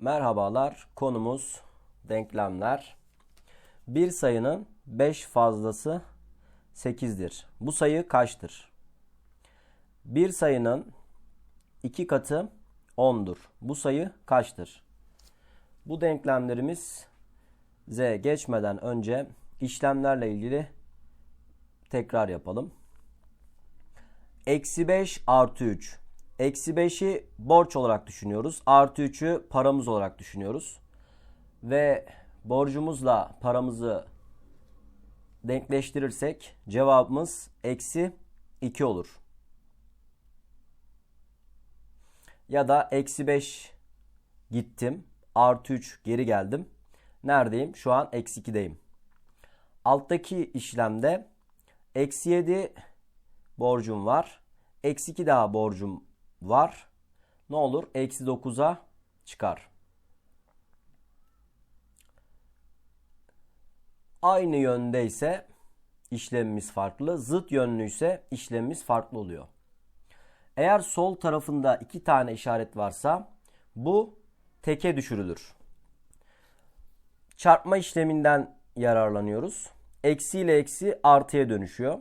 Merhabalar. Konumuz denklemler. Bir sayının 5 fazlası 8'dir. Bu sayı kaçtır? Bir sayının 2 katı 10'dur. Bu sayı kaçtır? Bu denklemlerimiz Z geçmeden önce işlemlerle ilgili tekrar yapalım. Eksi 5 artı 3. Eksi 5'i borç olarak düşünüyoruz. Artı 3'ü paramız olarak düşünüyoruz. Ve borcumuzla paramızı denkleştirirsek cevabımız eksi 2 olur. Ya da eksi 5 gittim. Artı 3 geri geldim. Neredeyim? Şu an eksi 2'deyim. Alttaki işlemde eksi 7 borcum var. Eksi 2 daha borcum var. Ne olur? Eksi 9'a çıkar. Aynı yönde ise işlemimiz farklı. Zıt yönlü ise işlemimiz farklı oluyor. Eğer sol tarafında iki tane işaret varsa bu teke düşürülür. Çarpma işleminden yararlanıyoruz. Eksi ile eksi artıya dönüşüyor.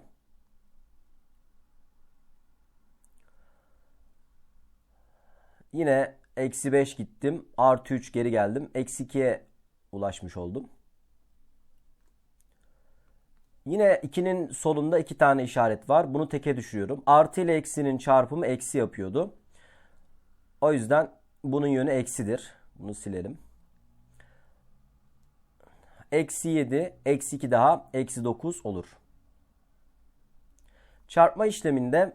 Yine eksi 5 gittim. Artı 3 geri geldim. Eksi 2'ye ulaşmış oldum. Yine 2'nin solunda 2 tane işaret var. Bunu teke düşürüyorum. Artı ile eksinin çarpımı eksi yapıyordu. O yüzden bunun yönü eksidir. Bunu silelim. Eksi 7, eksi 2 daha eksi 9 olur. Çarpma işleminde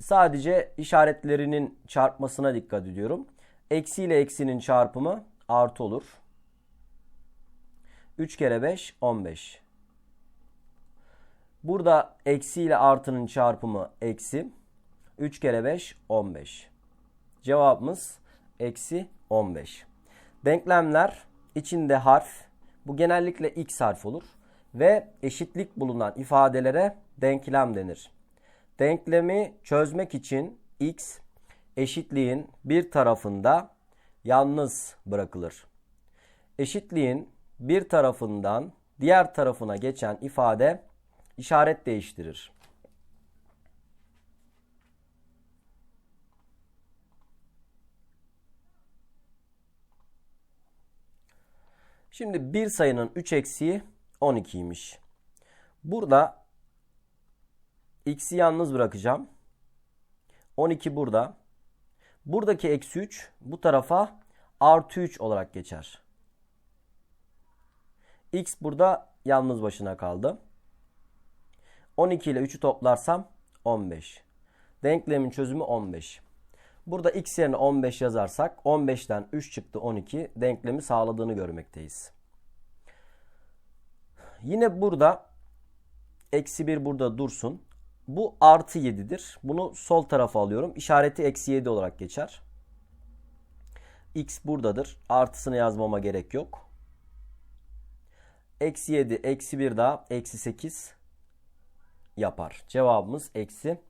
sadece işaretlerinin çarpmasına dikkat ediyorum. Eksi ile eksinin çarpımı artı olur. 3 kere 5 15. Burada eksi ile artının çarpımı eksi. 3 kere 5 15. Cevabımız eksi 15. Denklemler içinde harf. Bu genellikle x harf olur. Ve eşitlik bulunan ifadelere denklem denir. Denklemi çözmek için x eşitliğin bir tarafında yalnız bırakılır. Eşitliğin bir tarafından diğer tarafına geçen ifade işaret değiştirir. Şimdi bir sayının 3 eksiği 12'ymiş. Burada x'i yalnız bırakacağım. 12 burada. Buradaki eksi 3 bu tarafa artı 3 olarak geçer. x burada yalnız başına kaldı. 12 ile 3'ü toplarsam 15. Denklemin çözümü 15. Burada x yerine 15 yazarsak 15'ten 3 çıktı 12 denklemi sağladığını görmekteyiz. Yine burada eksi 1 burada dursun. Bu artı 7'dir. Bunu sol tarafa alıyorum. İşareti eksi 7 olarak geçer. X buradadır. Artısını yazmama gerek yok. Eksi 7, eksi 1 daha eksi 8 yapar. Cevabımız eksi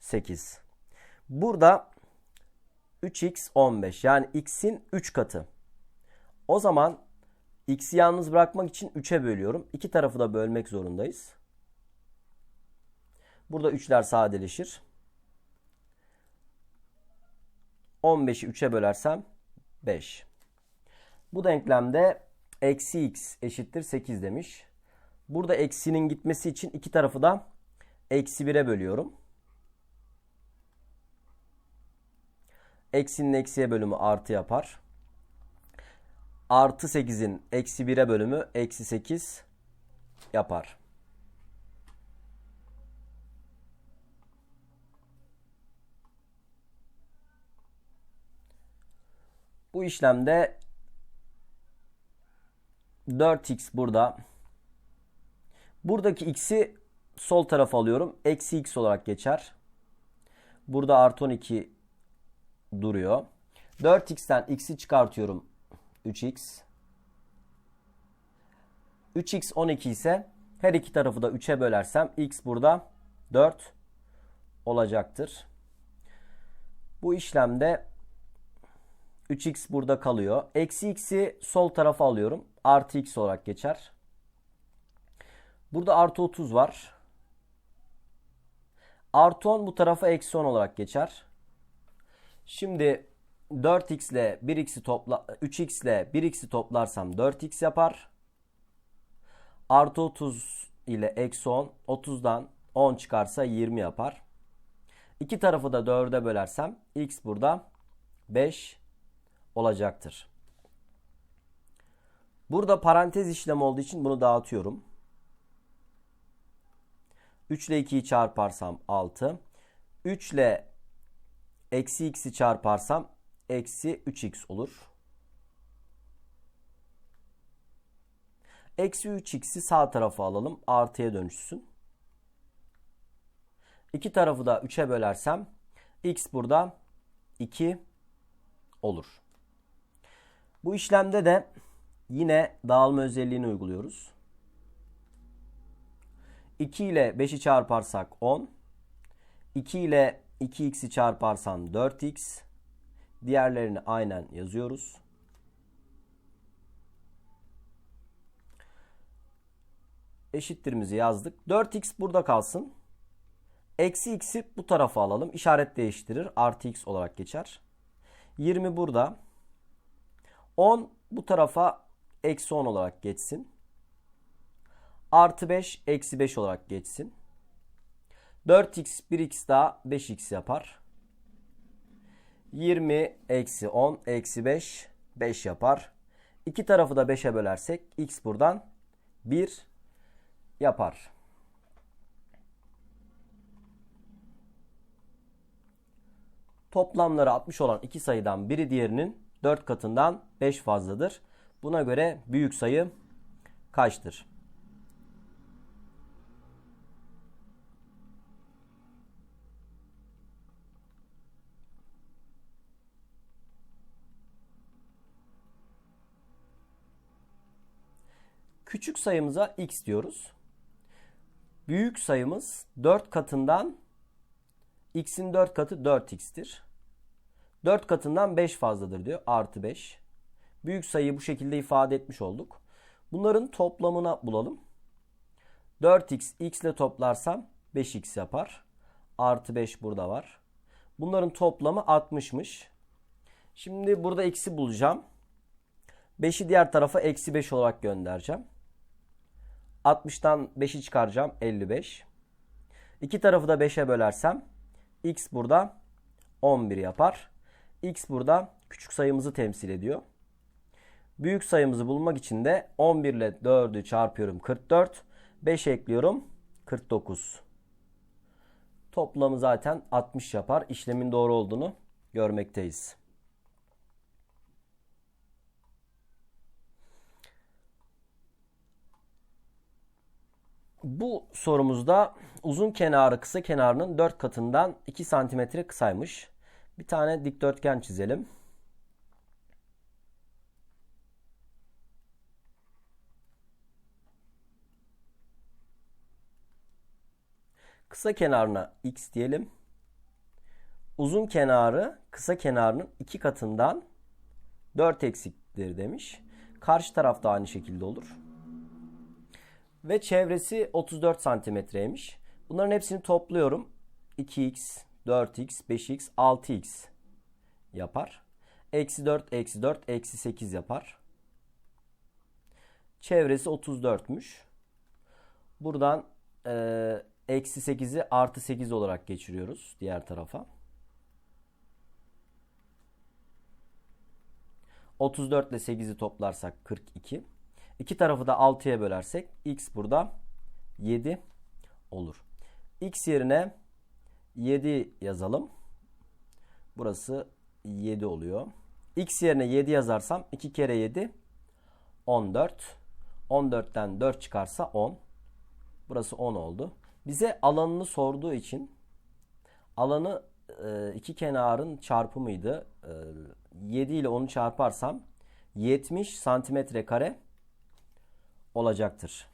8. Burada 3x 15 yani x'in 3 katı. O zaman x'i yalnız bırakmak için 3'e bölüyorum. İki tarafı da bölmek zorundayız. Burada 3'ler sadeleşir. 15'i 3'e bölersem 5. Bu denklemde eksi x eşittir 8 demiş. Burada eksinin gitmesi için iki tarafı da eksi 1'e bölüyorum. Eksinin eksiye bölümü artı yapar. Artı 8'in eksi 1'e bölümü eksi 8 yapar. Bu işlemde 4x burada. Buradaki x'i sol tarafa alıyorum. Eksi x olarak geçer. Burada artı 12 duruyor. 4x'ten x'i çıkartıyorum. 3x. 3x 12 ise her iki tarafı da 3'e bölersem x burada 4 olacaktır. Bu işlemde 3x burada kalıyor. Eksi x'i sol tarafa alıyorum. Artı x olarak geçer. Burada artı 30 var. Artı 10 bu tarafa eksi 10 olarak geçer. Şimdi 4x ile 1x'i topla 3x ile 1x'i toplarsam 4x yapar. Artı 30 ile eksi 10 30'dan 10 çıkarsa 20 yapar. İki tarafı da 4'e bölersem x burada 5 olacaktır. Burada parantez işlemi olduğu için bunu dağıtıyorum. 3 ile 2'yi çarparsam 6. 3 ile eksi x'i çarparsam eksi 3x olur. Eksi 3x'i sağ tarafa alalım. Artıya dönüşsün. İki tarafı da 3'e bölersem x burada 2 olur. Bu işlemde de yine dağılma özelliğini uyguluyoruz. 2 ile 5'i çarparsak 10. 2 ile 2x'i çarparsam 4x. Diğerlerini aynen yazıyoruz. Eşittirimizi yazdık. 4x burada kalsın. Eksi x'i bu tarafa alalım. İşaret değiştirir. Artı x olarak geçer. 20 burada. 10 bu tarafa eksi 10 olarak geçsin. Artı 5 eksi 5 olarak geçsin. 4x 1x daha 5x yapar. 20 eksi 10 eksi 5 5 yapar. İki tarafı da 5'e bölersek x buradan 1 yapar. Toplamları 60 olan iki sayıdan biri diğerinin 4 katından 5 fazladır. Buna göre büyük sayı kaçtır? Küçük sayımıza x diyoruz. Büyük sayımız 4 katından x'in 4 katı 4x'tir. 4 katından 5 fazladır diyor. Artı 5. Büyük sayıyı bu şekilde ifade etmiş olduk. Bunların toplamına bulalım. 4x x ile toplarsam 5x yapar. Artı 5 burada var. Bunların toplamı 60'mış. Şimdi burada x'i bulacağım. 5'i diğer tarafa eksi 5 olarak göndereceğim. 60'tan 5'i çıkaracağım. 55. İki tarafı da 5'e bölersem x burada 11 yapar. X burada küçük sayımızı temsil ediyor. Büyük sayımızı bulmak için de 11 ile 4'ü çarpıyorum 44. 5 ekliyorum 49. Toplamı zaten 60 yapar. İşlemin doğru olduğunu görmekteyiz. Bu sorumuzda uzun kenarı kısa kenarının 4 katından 2 santimetre kısaymış. Bir tane dikdörtgen çizelim. Kısa kenarına x diyelim. Uzun kenarı kısa kenarının 2 katından 4 eksiktir demiş. Karşı tarafta aynı şekilde olur ve çevresi 34 santimetreymiş. Bunların hepsini topluyorum. 2x, 4x, 5x, 6x yapar. Eksi 4, eksi 4, eksi 8 yapar. Çevresi 34'müş. Buradan e, eksi 8'i artı 8 olarak geçiriyoruz diğer tarafa. 34 ile 8'i toplarsak 42. İki tarafı da 6'ya bölersek x burada 7 olur. x yerine 7 yazalım. Burası 7 oluyor. x yerine 7 yazarsam 2 kere 7 14. 14'ten 4 çıkarsa 10. Burası 10 oldu. Bize alanını sorduğu için alanı e, iki kenarın çarpımıydı. 7 ile 10'u çarparsam 70 santimetre kare olacaktır.